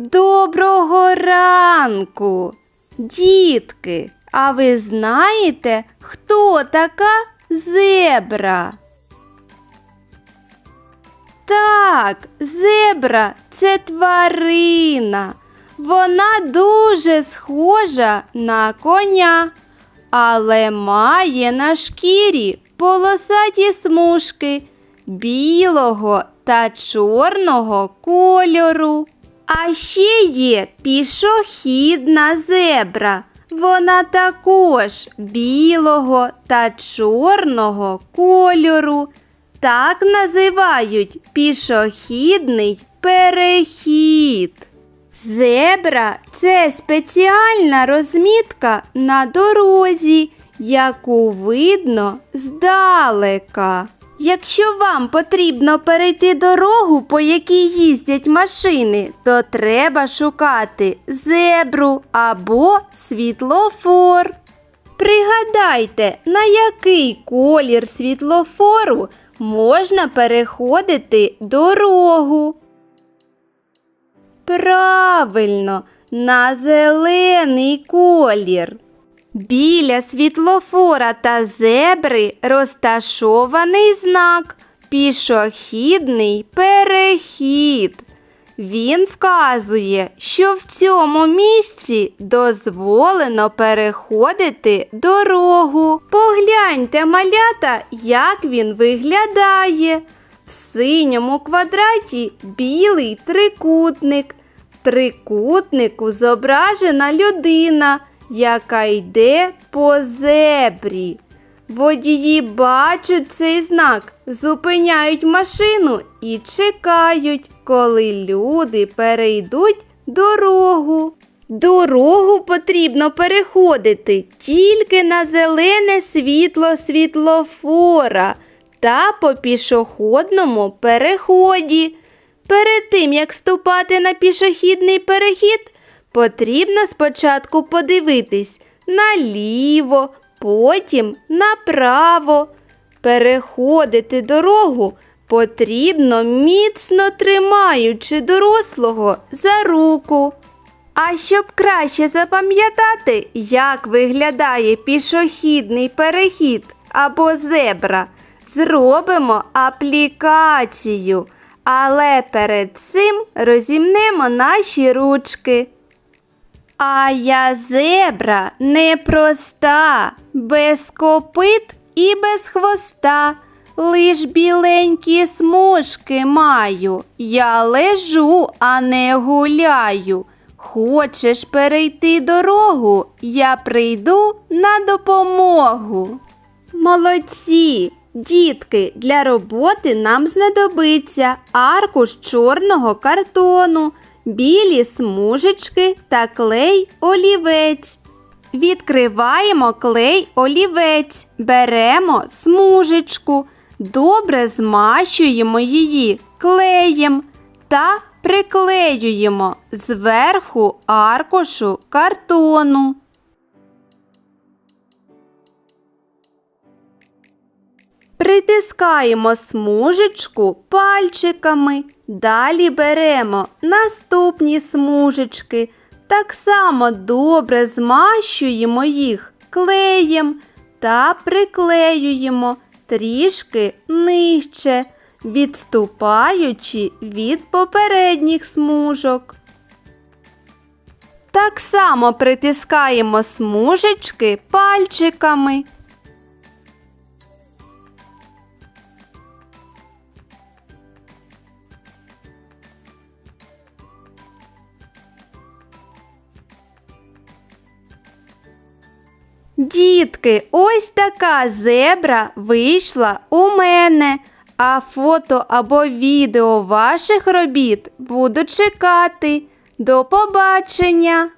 Доброго ранку, дітки. А ви знаєте, хто така зебра? Так, зебра це тварина. Вона дуже схожа на коня, але має на шкірі полосаті смужки білого та чорного кольору. А ще є пішохідна зебра. Вона також білого та чорного кольору. Так називають пішохідний перехід. Зебра це спеціальна розмітка на дорозі, яку видно здалека. Якщо вам потрібно перейти дорогу, по якій їздять машини, то треба шукати зебру або світлофор. Пригадайте, на який колір світлофору можна переходити дорогу. Правильно, на зелений колір. Біля світлофора та зебри розташований знак пішохідний перехід. Він вказує, що в цьому місці дозволено переходити дорогу. Погляньте, малята, як він виглядає. В синьому квадраті білий трикутник. В трикутнику зображена людина, яка йде по зебрі. Водії бачать цей знак, зупиняють машину і чекають, коли люди перейдуть дорогу. Дорогу потрібно переходити тільки на зелене світло світлофора та по пішохідному переході. Перед тим, як ступати на пішохідний перехід, потрібно спочатку подивитись наліво, потім направо. Переходити дорогу потрібно міцно тримаючи дорослого за руку. А щоб краще запам'ятати, як виглядає пішохідний перехід або зебра, зробимо аплікацію. Але перед цим розімнемо наші ручки. А я зебра непроста, без копит і без хвоста. Лиш біленькі смужки маю. Я лежу, а не гуляю. Хочеш перейти дорогу, я прийду на допомогу. Молодці! Дітки, для роботи нам знадобиться аркуш чорного картону, білі смужечки та клей олівець. Відкриваємо клей олівець, беремо смужечку, добре змащуємо її клеєм та приклеюємо зверху аркушу картону. Притискаємо смужечку пальчиками. Далі беремо наступні смужечки. Так само добре змащуємо їх клеєм та приклеюємо трішки нижче, відступаючи від попередніх смужок. Так само притискаємо смужечки пальчиками. Дітки, ось така зебра вийшла у мене. А фото або відео ваших робіт буду чекати. До побачення!